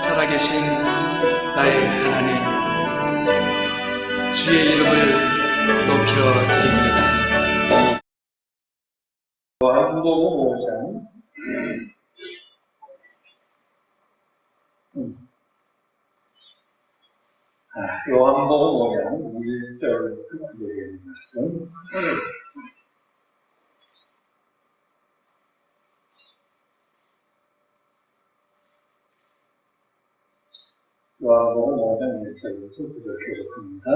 살아계신 나의 하나님, 주의 이름을 높여드립니다. 요한복음 5장 음. 아, 요한복음 5장 1절 끝부분의 말씀 요한복음 5장 1절부터 구절했습니다.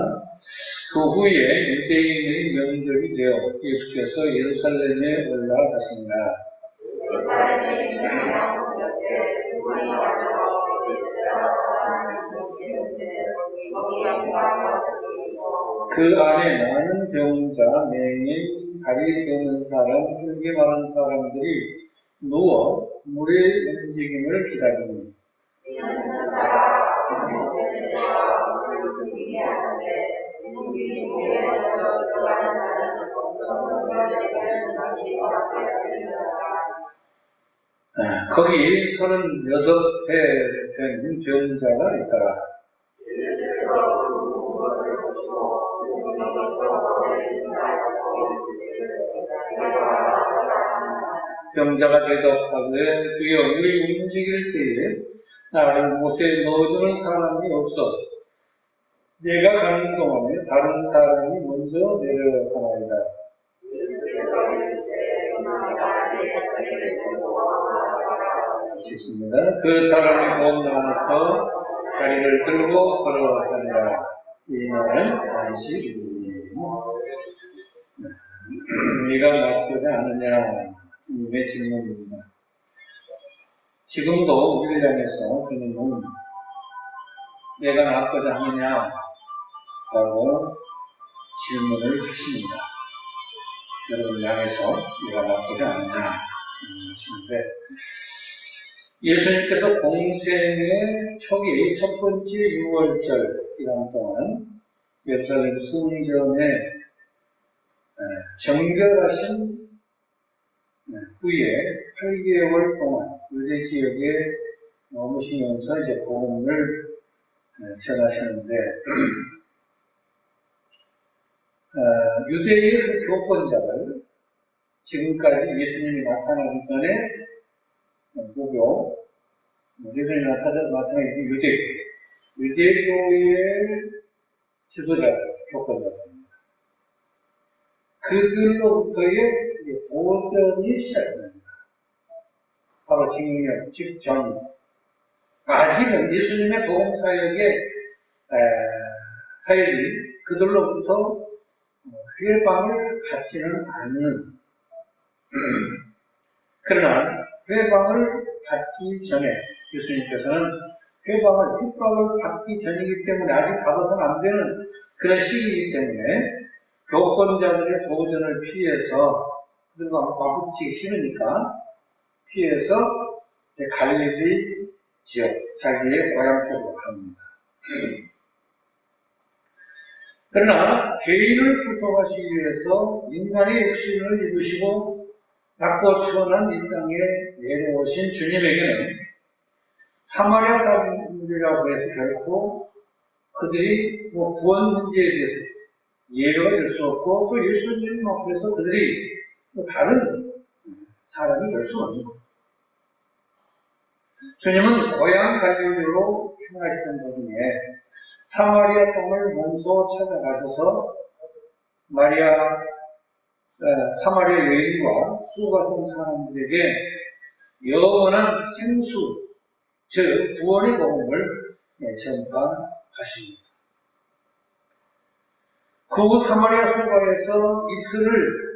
그 후에 유대인의 명절이 되어 예수께서 예루살렘에 올라가신다. 그 안에 많은 병자, 맹인, 다리 되는 사람, 흙이 많은 사람들이 누워 물의 움직임을 기다립니다. 아, 거기 서른여덟 해된 병자가 있더라. 병자가 대답하되 주여 우리 움직일 때에 나를 못에 넣어주는 사람이 없어 내가 가는 동안에 다른 사람이 먼저 내려가나이다. 좋습니다. 그 사람이 곧 나와서 다리를 들고 걸어가니라. 이 말은 안식이에요. 네가 낫지 않느냐 님의 질문입니다. 지금도 우리를 향해서 주님은 내가 낫고자 하느냐 라고 질문을 하십니다. 여러분을 향해서 내가 낫고자 하느냐 하시는데 예수님께서 공생의 초기 첫 번째 6월절 기간 동안 예루살렘 성전에 정결하신 후에 8개월 동안 유대 지역에 머무시면서 이제 복음을 전하셨는데 어, 유대의 그 교권자를 지금까지 예수님이 나타나기 전에 무교 예수님이 나타나, 나타나기 유대 유대교의 지도자 교권자입니다. 그들로부터의 보전이 시작됩니다. 바로 직면, 직전. 아직은 예수님의 복음 사역의 사역이 그들로부터 회방을 받지는 않는 그러나 회방을 받기 전에 예수님께서는 회방을 핍박을 받기 전이기 때문에 아직 가서는 안 되는 그런 시기이기 때문에 교권자들의 도전을 피해서 그들과 마주치기 싫으니까 피해서 갈릴리 지역 자기의 고향 쪽으로 갑니다. 그러나 죄인을 구속하시기 위해서 인간의 육신을 입으시고 낮고 추원한 이 땅에 내려오신 주님에게는 사마리아 사람들이라고 해서 결코 그들이 뭐 구원 문제에 대해서 예외가 될 수 없고 또 예수님 앞에서 그들이 또 다른 사람이 될 수 없는 거예요. 주님은 고향 갈릴리로 향하시던 도중에 사마리아 땅을 먼저 찾아가셔서 마리아 어, 사마리아 여인과 수고하던 사람들에게 영원한 생수 즉 구원의 복음을 예, 전파하십니다. 그 후 사마리아 소가에서 이틀을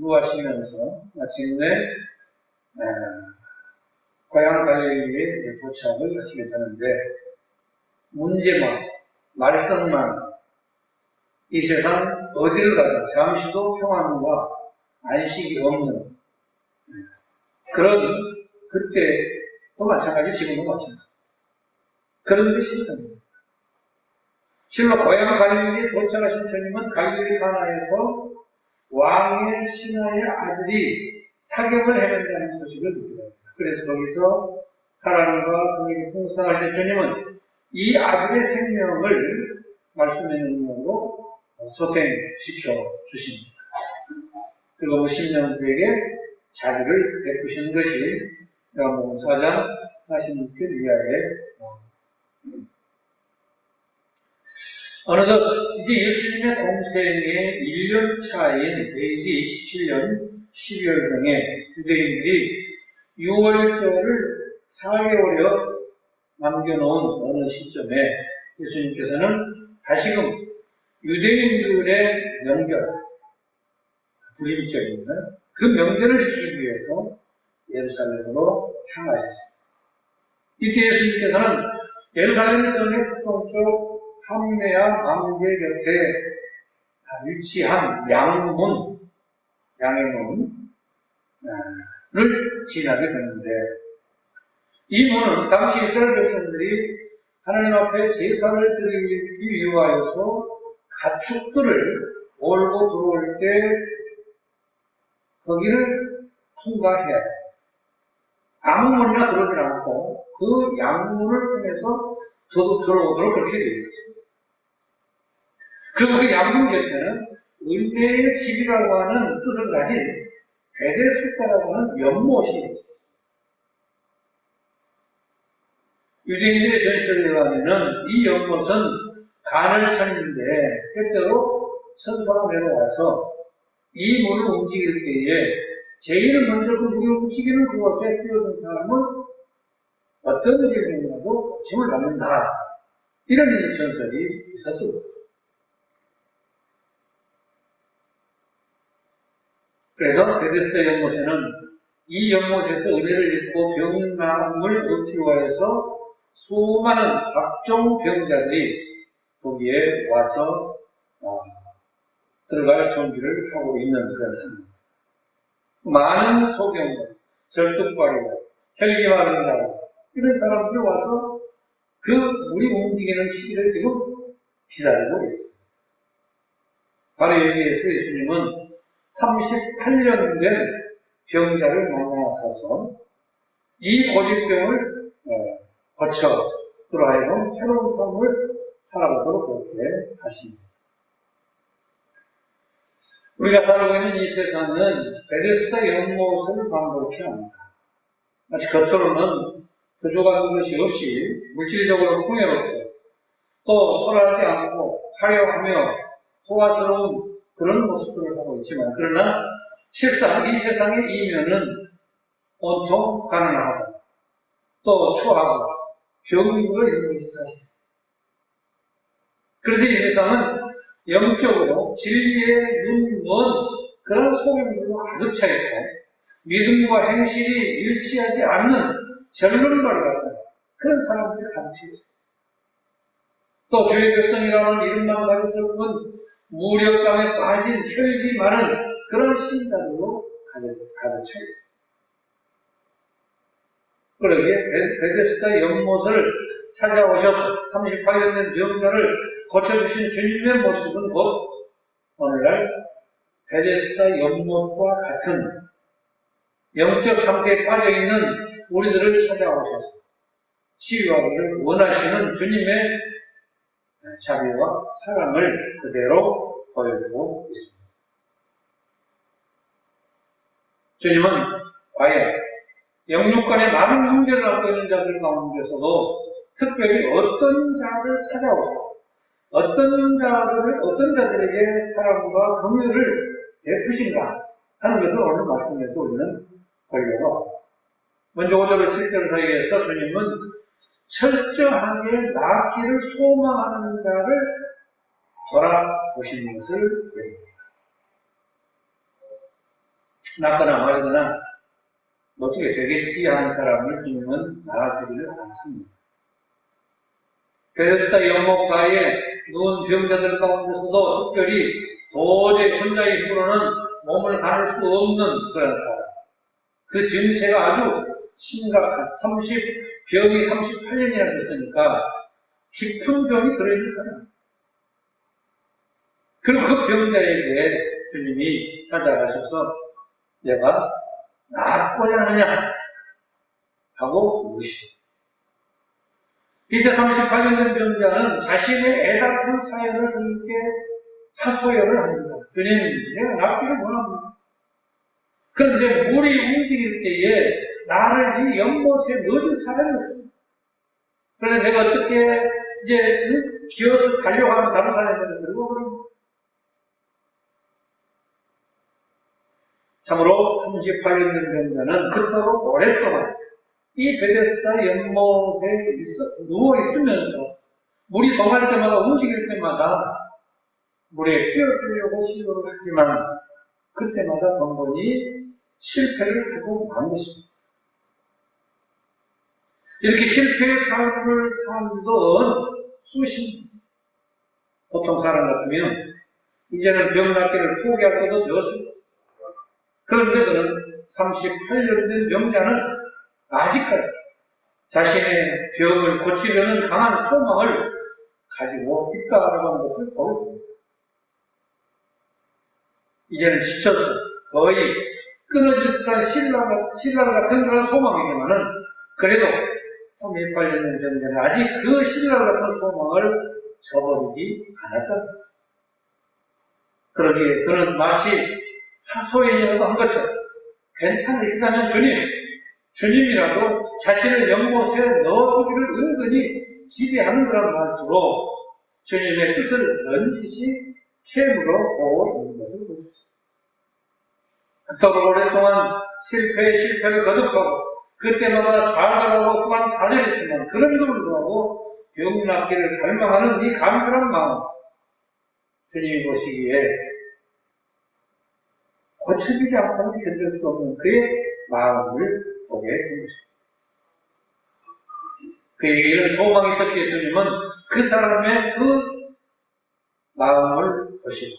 누하시면서 마침내 고향 갈릴리에 도착을 하시게 되는데 문제만 말썽만 이 세상 어디를 가든 잠시도 평안과 안식이 없는 그런 그때도 마찬가지 지금도 마찬가지 그런 게 세상입니다. 실로 고향 갈릴리에 도착하신 주님은 갈릴리 가나에서 왕의 신하의 아들이 사격을 해낸다는 소식을 듣게 됩니다. 그래서 거기서 사랑과 긍휼이 풍성하신 주님은 이 아들의 생명을 말씀의 능력으로 소생시켜 주십니다. 그리고 10년들에게 자기를 베푸시는 것이 요한복음 4장 46절 이하의 어느덧 이제 예수님의 공생의 1년 차인 AD 17년 12월경에 유대인들이 6월절을 4개월여 남겨놓은 어느 시점에 예수님께서는 다시금 유대인들의 명절, 불임절입니다. 그 명절을 지키기 위해서 예루살렘으로 향하셨습니다. 이때 예수님께서는 예루살렘 성의 북동쪽 함내와 망대 곁에 위치한 양문, 양의 문을 지나게 되는데 이 문은 당시 이스라엘 백성들이 하나님 앞에 제사를 드리기 위하여서 가축들을 몰고 들어올 때 거기를 통과해야 돼. 아무 문이나 들어오지 않고 그 양문을 통해서 저도 들어오도록 그렇게 되어 있어요. 그리고 그 양문 곁에는 은혜의 집이라고 하는 뜻을 가진 베데스다라고 하는 연못이 있어요. 유대인들의 전설에 의하면은 이 연못은 간을 쳤는데 때때로 천사가 내려와서 이 물을 움직일 때에 제일 먼저 그 물이 움직이는 그곳에 뛰어든 사람은 어떤 질문이라도 짐을 받는다. 이런 전설이 있었죠. 그래서 베데스다 연못에는 이 연못에서 은혜를 입고 병남을 얻기 위하여서 수많은 각종 병자들이 거기에 와서 어, 들어갈 준비를 하고 있는 그런 상황입니다. 많은 소경들, 절뚝발이고 혈기 마른 자고 이런 사람들이 와서 그 물이 움직이는 시기를 지금 기다리고 있습니다. 바로 여기에서 예수님은 38년 된 병자를 만나셔서 이 고집병을 어, 거쳐 그러하여금 새로운 삶을 살아가도록 그렇게 하십니다. 우리가 살고 있는 이 세상은 베데스다 연못을 반복해 합니다. 마치 겉으로는 부족한 것이 없이 물질적으로 풍요롭고 또 소란하지 않고 화려하며 호화스러운 그런 모습들을 하고 있지만 그러나 실상 이 세상의 이면은 온통 가난하고 또 추하고 병으로 것이 사실. 그래서 이 세상은 영적으로 진리의 눈먼 그런 소경들로 가득 차 있고 믿음과 행실이 일치하지 않는 절론발이 같은 그런 사람들이 가득 차 있어요. 또 주의 백성이라는 이름만 가졌던 무력감에 빠진 혈기 많은 그런 신자들로 가득, 차 있어요. 베- 베데스다 연못을 찾아오셔서 38년 된 병자를 고쳐주신 주님의 모습은 곧 오늘날 베데스다 연못과 같은 영적 상태에 빠져있는 우리들을 찾아오셔서 치유하기를 원하시는 주님의 자비와 사랑을 그대로 보여주고 있습니다. 주님은 과연 영육간의 많은 문제를 갖고 있는 자들 가운데서도 특별히 어떤 자를 찾아오셔 어떤 자들을 어떤 자들에게 사랑과 긍휼을 베푸신가 하는 것을 오늘 말씀에서 우리는 보려고 먼저 5절을 7절 사이에서 주님은 철저하게 낫기를 소망하는 자를 돌아보시는 것을 보입니다. 낫거나 말거나 어떻게 되겠지 하는 사람을 주님은 나아주기를 않습니다. 베데스다 연못가에 누운 병자들 가운데서도 특별히 도저히 혼자의 힘으로는 몸을 가눌 수 없는 그런 사람. 그 증세가 아주 심각한 30, 병이 38년이나 됐으니까 깊은 병이 들어있는 사람. 그리고 그 병자에게 주님이 찾아가셔서 내가 낫고자 하느냐 하고 무시. 이때 38년 된 병자는 자신의 애달픈 사연을 주님께 하소연을 합니다. 주님, 내가 낫기를 원합니다. 그런데 물이 움직일 때에 나를 이 연못에 넣어줄 사람이 없습니다. 그런데 내가 어떻게 이제 응? 기어서 하면 다른 사람들은 들고 그럼 참으로 38년 된 병자는 그토록 오랫동안 이 베데스다 연못에 있어, 누워 있으면서 물이 동할 때마다 움직일 때마다 물에 뛰어들려고 시도를 했지만 그때마다 번번이 실패를 하고 만 것입니다. 이렇게 실패의 삶을 사는 수십 보통 사람 같으면 이제는 병 낫기를 포기할 때도 되었습니다. 그런데 그는 38년 된 병자는 아직까지 자신의 병을 고치려는 강한 소망을 가지고 있다라고 하는 것을 보여줍니다. 이제는 지쳐서 거의 끊어질 듯한 신랑, 신랑 같은 그런 소망이지만은 그래도 38년 된 병자는 아직 그 신랑 같은 소망을 저버리지 않았다. 그러기에 그는 마치 하소연이라도 한 것처럼 괜찮으시다면 주님, 주님이라도 자신을 연못에 넣어두기를 은근히 기대하는 그런 말투로 주님의 뜻을 넌지시 캠으로 보고 있는 것을 보십시오. 그토록 오랫동안 실패에 실패를 거듭하고 그때마다 좌절하고 또한 좌절했지만 그럼에도 불구하고 병 낫기를 갈망하는 이 감사한 마음 주님이 보시기에 고쳐지지 않고는 견딜 수 없는 그의 마음을 보게 된 것입니다. 그에게 이런 소망이 있었기에 주님은 그 사람의 그 마음을 보시고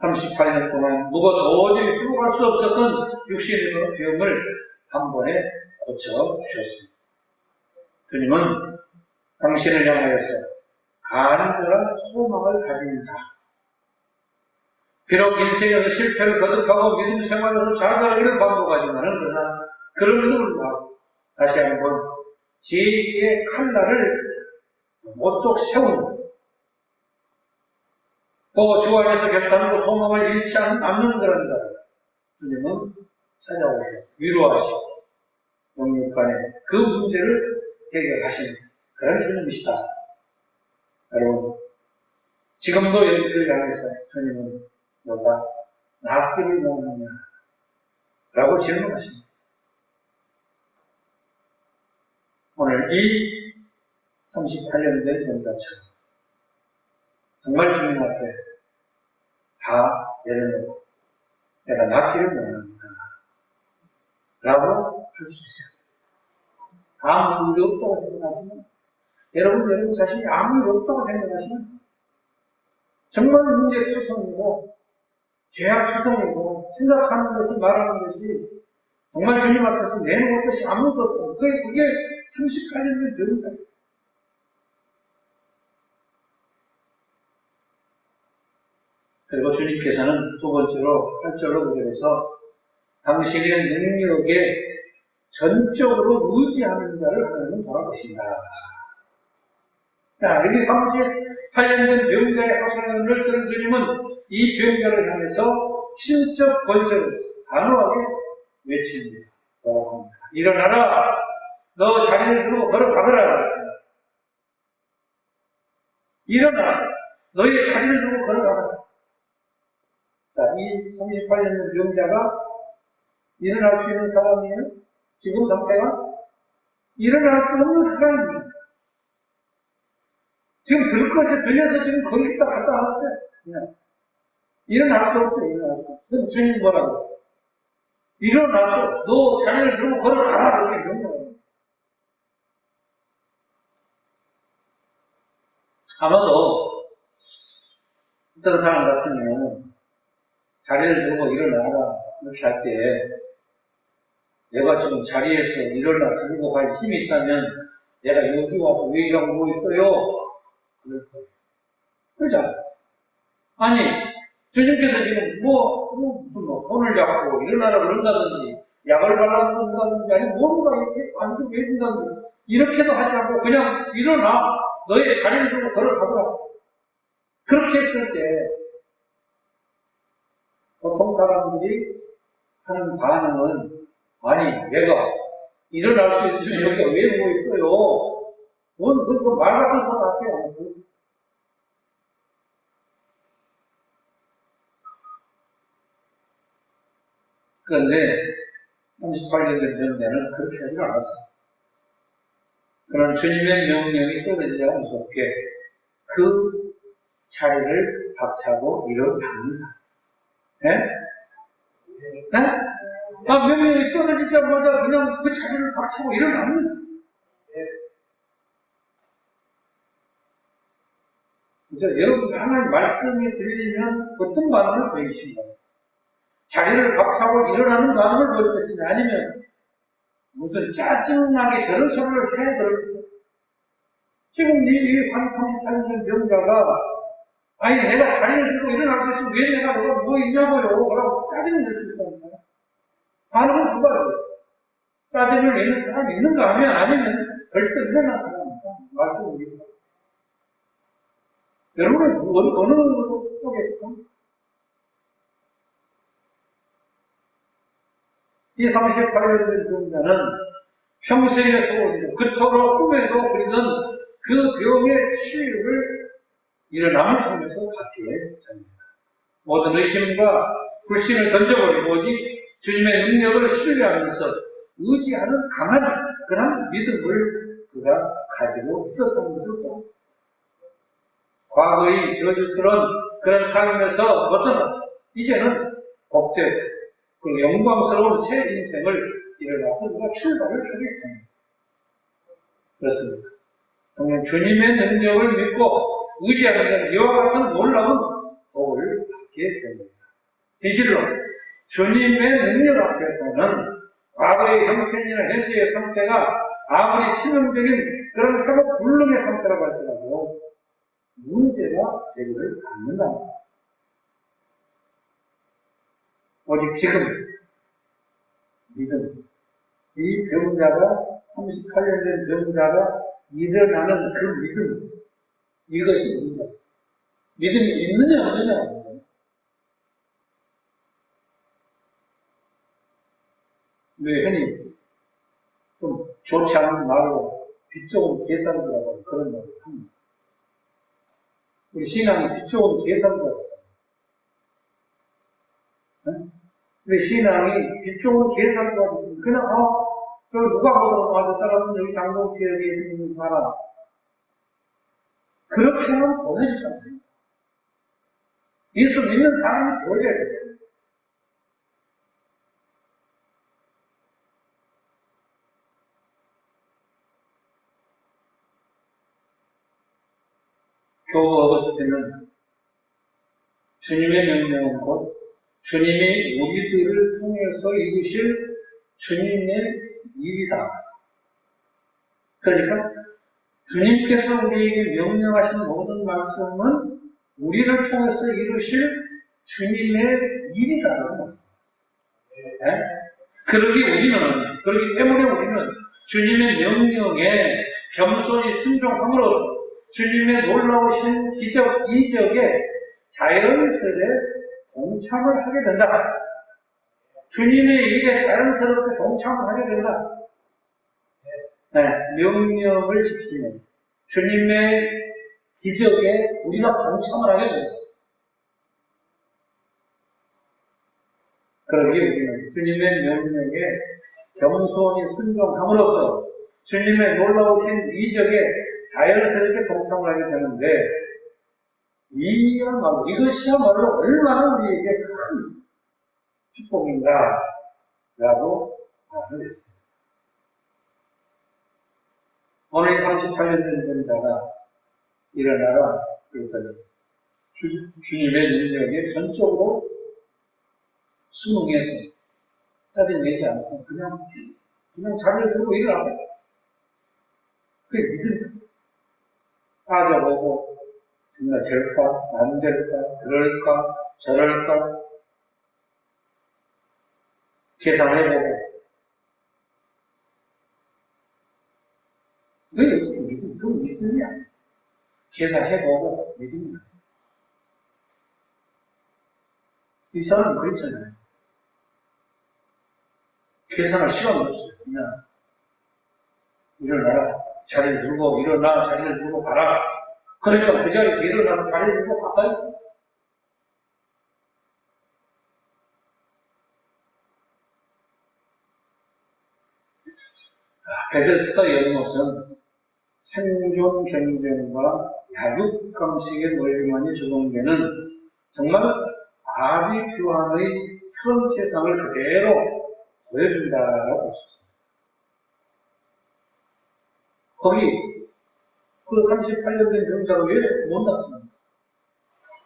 38년 동안 누가 도저히 풀어갈 수 없었던 육신의 병을 한 번에 고쳐주셨습니다. 주님은 당신을 향하여서 간절한 소망을 가진 자, 비록 인생에서 실패를 거듭하고 믿음 생활에서 잘가기를 반복하지만은 그러나 그럼에도 불구하고 다시 한번 제2의 칼날을 못독 세우는 또주 안에서 결단하고 소망을 잃지 않- 않는 그런 자 주님은 찾아오셔서 위로하시고 영육간에 그 문제를 해결하시는 그런 주님이시다. 여러분 지금도 여러분들 향해서 주님은 너가 낫기를 원하느냐? 라고 질문하십니다. 오늘 이 38년 된 전자처럼 정말 주님 앞에 다 내려놓고 내가 낫기를 원합니다. 라고 할 수 있어요. 아무 문제 없다고 생각하시면 여러분, 여러분 자신이 아무 일 없다고 생각하시면 정말 문제 투성이고 죄악투성이고 생각하는 것이 말하는 것이 정말 주님 앞에서 내놓을 것이 아무것도 없고 그게, 그게 38년의 병이다. 그리고 주님께서는 두 번째로 8절로 구절에서 당신의 능력에 전적으로 의지하는 자를 하나님은 돌아보신다. 자, 38년 병자의 하소연을 들은 주님은 이 병자를 향해서 신적 권세를 단호하게 외칩니다. 어, 일어나라! 너 자리를 들고 걸어가거라! 일어나! 너의 자리를 들고 걸어가거라! 자, 이 38년 병자가 일어날 수 있는 사람이에요? 지금 상태가? 일어날 수 없는 사람입니다. 지금 들 것에 들려서 지금 거기 있다 갔다 왔어요. 그냥. 일어날 수 없어요, 일어날 수 없어요. 그럼 주님 뭐라고? 일어나서 너 자리를 들고 걸어가라, 그렇게 명령해요. 아마도 어떤 사람 같으면 자리를 들고 일어나라, 이렇게 할 때, 내가 지금 자리에서 일어나 들고 갈 힘이 있다면, 내가 여기 와서 얘기하고 뭐 있어요? 그죠? 아니, 주님께서 지금 뭐, 뭐 무슨 뭐 손을 잡고 일어나라 그런다든지 약을 발라준다든지 아니 뭔가 이렇게 안수해 준다든지 이렇게도 하지 않고 그냥 일어나. 너의 자리를 두고 걸어가더라 그렇게 했을 때 보통 사람들이 하는 반응은 아니 내가 일어날 수 있으면 여기가 왜 누워있어요 뭔 그거 말 같은 소리 하세요 그런데 38년 된 전대는 그렇게 하지 않았어요. 그런 주님의 명령이 떨어지자 무섭게 그 자리를 박차고 일어납니다. 예? 예? 아, 명령이 떨어지자마자 그냥 그 자리를 박차고 일어납니다. 이제 여러분 하나님 말씀이 들리면 어떤 반응을 보이신가요? 자리를 박차고 일어나는 마음을 보일 것이냐 아니면 무슨 짜증나게 저런 소리를 해야 될 지금 이 환상탄생 병자가 아니 내가 자리를 들고 일어날 것이 왜 내가 뭐가 뭐 있냐고요. 라고 짜증을 낼 수 있다니까 반응은 누가 해요. 짜증을 내는 사람이 있는가 하면 아니면 벌떡 사람입니다. 말씀을 드립니다 여러분은 어느, 어느 쪽에 있습니까? 이 38년 된 병자는 평생에 소원이고 그토록 꿈에도 그리던 그 병의 치유를 일어남을 통해서 받게 됩니다. 모든 의심과 불신을 던져버리고 오직 주님의 능력을 신뢰하면서 의지하는 강한 그런 믿음을 그가 가지고 있었던 것을 또 과거의 저주스러운 그런 삶에서 벗어나 이제는 복되고 그 영광스러운 새 인생을 일어나서 우리가 출발을 하게 됩니다. 그렇습니다. 주님의 능력을 믿고 의지하는 이와 같은 놀라운 복을 받게 됩니다. 진실로 주님의 능력 앞에서는 과거의 형편이나 현재의 상태가 아무리 치명적인 그런 회복 불능의 상태라고 할지라도 문제가 되기를 않는다. 오직 지금 믿음 이 병자가 38년 된 병자가 일어나는 그 믿음 이것이 문제 믿음이 있느냐 없느냐 왜 흔히 좀 좋지 않은 말로 빛 좋은 계산이라고 그런 말을 합니다. 우리 신앙이 빛 좋은 계산이라고 근데 신앙이 빛 좋은 계산과 그냥 어, 저 누가 보더라도 아, 저 사람은 여기 장동 지역에 있는 사람 그렇게 하면 않습니다. 예수 믿는 사람이 보여야 돼요. 교부 어버스 때는 주님의 명령은 곧 주님이 우리들을 통해서 이루실 주님의 일이다. 그러니까 주님께서 우리에게 명령하신 모든 말씀은 우리를 통해서 이루실 주님의 말씀. 네? 그러기 우리는 그러기 때문에 우리는 주님의 명령에 겸손히 순종함으로써 주님의 놀라우신 기적 이적에 자연스레 동참을 하게 된다. 주님의 일에 자연스럽게 동참을 하게 된다. 네, 명령을 지키면 주님의 기적에 우리가 동참을 하게 된다. 그러기 우리는 주님의 명령에 겸손히 순종함으로써 주님의 놀라우신 이적에 자연스럽게 동참을 하게 되는데 이야말로 이것이야말로 얼마나 우리에게 큰 축복인가라고 말을 했습니다. 오늘 38년 된 전자가 일어나라 그랬더니 주, 주님의 능력에 전적으로 순응해서 짜증내지 않고 그냥 그냥 자리를 들고 일어나고 그게 믿음 따져보고 정말 될까? 안 될까? 그럴까? 저럴까? 계산해보고 왜 믿음, 그 믿음이 아니야. 계산해보고 믿음이 아니야. 이 사람은 그랬잖아요. 계산할 시간이 없어요. 그냥 일어나라. 자리를 들고 일어나 자리를 들고 가라. 그러니까 그 자리에서 일어나서 자리를 들고 갔다. 베데스다 연못은 생존 경쟁과 야육 감식의 논리만이 적용되는 정말 아비규환의 현 세상을 그대로 보여준다라고 했습니다. 거기 그 38년 된 병자가 왜못 났습니까?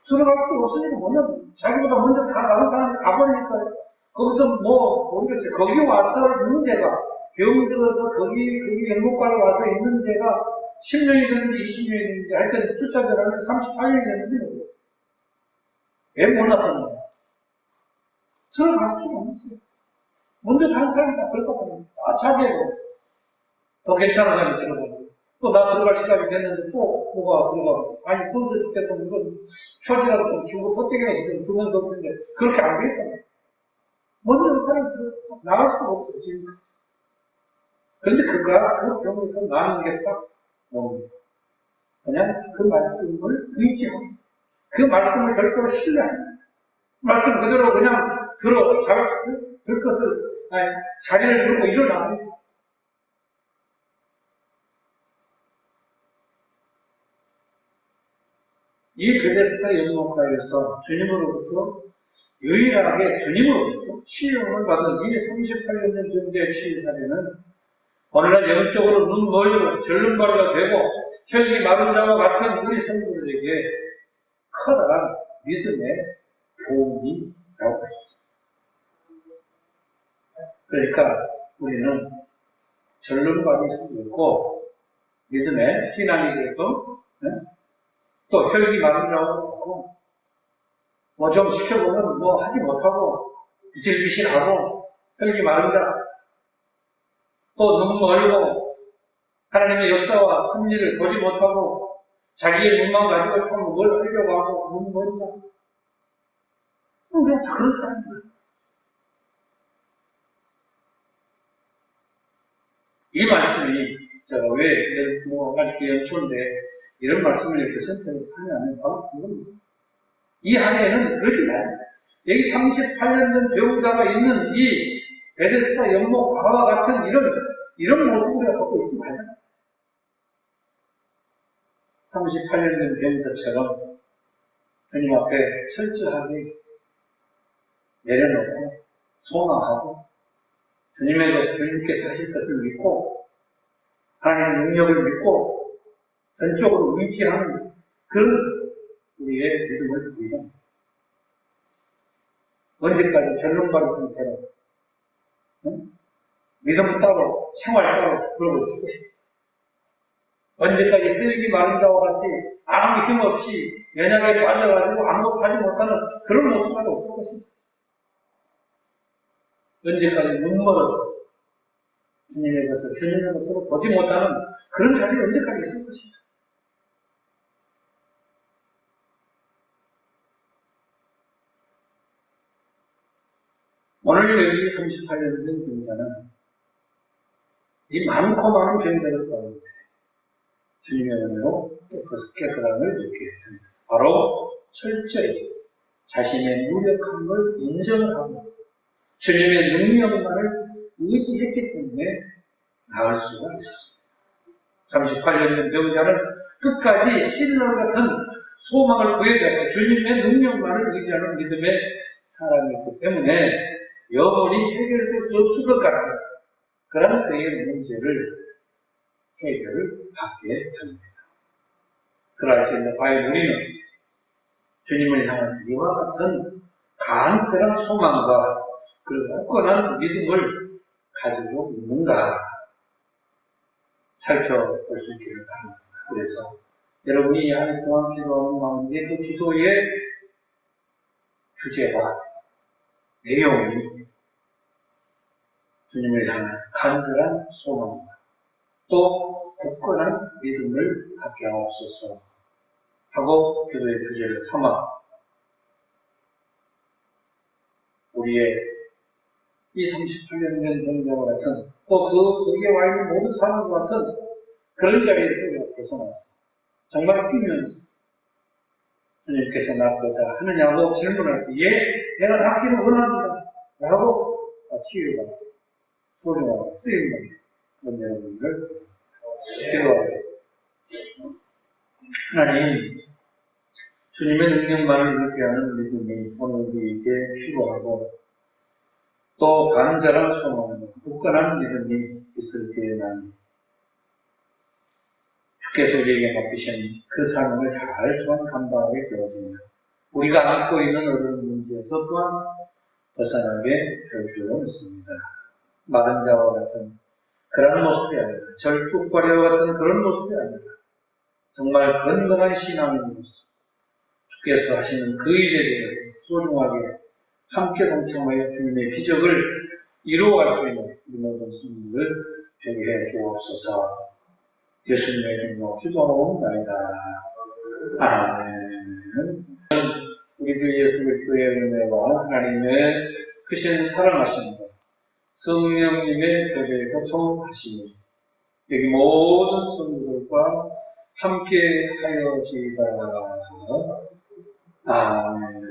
들어갈 수 없으니까 뭐냐면 자기보다 먼저 다 다른 사람이 가버리니까 거기서 뭐 모르겠어요. 거기 와서 있는 데가 병 들어서 거기 거기 영국가로 와서 있는 데가 10년이 됐는지 20년이 됐는지 하여튼 출산을 하면서 38년이 됐는데 왜못 났었냐? 들어갈 수가 없어요. 먼저 다른 사람이 다 들어가버리니까 아 자기고 더 괜찮은 사람이 들어가고 또나 들어갈 시간이 됐는데 또 뭐가 들어가고 아니 손들 때도 이건 표지라도 좀 주고 헛되게라도 좀 주면 좋는데 그렇게 안 되겠다. 먼저 사람이 들어 나갈 수가 없어 지금. 그런데 그가 그 병에서 나는 게딱 뭡니다. 그냥 그 말씀을 의지하고 그 말씀을 절대로 신뢰하는 말씀 그대로 그냥 들어 잘, 들 것을 아니, 자리를 들고 일어나는 이 베데스다 연못가에서 주님으로부터 유일하게 주님으로부터 치유를 받은 이 38년 전의 치유사례는 오늘날 영적으로 눈 멀고 절름발이가 되고 혈기 마른 자와 같은 우리 성도들에게 커다란 믿음의 도움이 나오고 있습니다. 그러니까 우리는 절름발이 생겼고 믿음의 신앙이 돼서 네? 또 혈기 자와 같고 뭐 좀 시켜보면 뭐 하지 못하고 비실비실하고 혈기 마른 자또 너무 멀고 하나님의 역사와 섭리를 보지 못하고 자기의 눈만 가지고 참 뭘 하려고 하고 너무 멀다. 우리가 다 그런 사람들. 이 말씀이 제가 왜, 뭐, 아직 연초인데, 이런 말씀을 이렇게 선택을 하냐면, 바로 그겁니다. 이 안에는 그렇게 나요. 여기 38년 된 배우자가 있는 이 베데스다 연못 바와 같은 이런, 이런 모습을 갖고 있지 말자. 38년 된 배우자처럼 주님 앞에 철저하게 내려놓고 소망하고 주님의 것을 주님께서 하실 것을 믿고 하나님의 능력을 믿고 전적으로 의지하는 그런 우리의 믿음을 보이자. 언제까지 전론받은 상태로 응? 믿음 따로 생활 따로 그러고 것입니다. 언제까지 끌기 마른 자와 같이 아무 힘 없이 연약에 빠져가지고 아무것도 하지 못하는 그런 모습만 없을 것입니다. 언제까지 눈멀어서 주님의 것을 주님의 것으로 보지 못하는 그런 자리 언제까지 있을 것입니다. 오늘 여기 38년 된 병자는 이 많고 많은 병자들 가운데 주님의 은혜로 깨끗함을 느끼게 했습니다. 바로 철저히 자신의 무력한 걸 인정하고 주님의 능력만을 의지했기 때문에 나을 수가 있었습니다. 38년 된 병자는 끝까지 신랑 같은 소망을 구해내고 주님의 능력만을 의지하는 믿음의 사람이었기 때문에 영원히 해결될 수 없을 것 같은 그런 그의 문제를 해결을 받게 됩니다. 그러할지언정 과연 우리는 주님을 향한 이와 같은 간절한 소망과 그 굳건한 믿음을 가지고 있는가 살펴볼 수 있기를 바랍니다. 그래서 여러분이 이한해 동안 기도하는 마음에 그 기도의 주제와 내용이 주님을 향한 간절한 소망과 또 굳건한 믿음을 갖게 하옵소서 하고 기도의 주제를 삼아 우리의 이 38년 된 동자와 같은 또 그, 거기에 와 있는 모든 사람과 같은 그런 자리에서 벗어나서 정말 뛰면서 주님께서 나보다 하느냐고 질문할 때, 예, 내가 낫기를 원합니다. 라고 치유가, 소중하고 쓰임받는 그런 여러분들 기도하겠습니다. 하나님, 주님의 능력만을 이렇게 하는 믿음이 오늘 우리에게 필요하고, 또 간절한 소망, 굳건한 믿음이 있을 때에는 주께서 우리에게 맡기신 그 삶을 잘 또한 감당하게 되어집니다. 우리가 안고 있는 어려운 문제에서 또한 벗어나게 될 줄로 믿습니다. 마른 자와 같은 그런 모습이 아니라 절뚝거리와 같은 그런 모습이 아니라 정말 건강한 신앙의 모습 주께서 하시는 그 일에 대해서 소중하게 함께 동참하여 주님의 기적을 이루어갈 수 있는 이 모든 승리를 되게 해 주옵소서. 예수님의 이름으로 기도하옵나이다. 아멘. 우리 주 예수 그리스도의 은혜와 하나님의 크신 사랑하심과 성령님의 교제의 교통하심이 여기 모든 성도들과 함께 하여지이다. 아멘.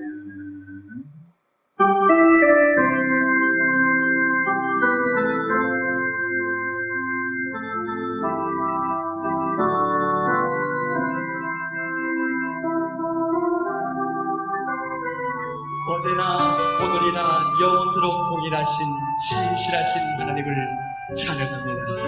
어제나 오늘이나 영원토록 동일하신 신실하신 하나님을 찬양합니다.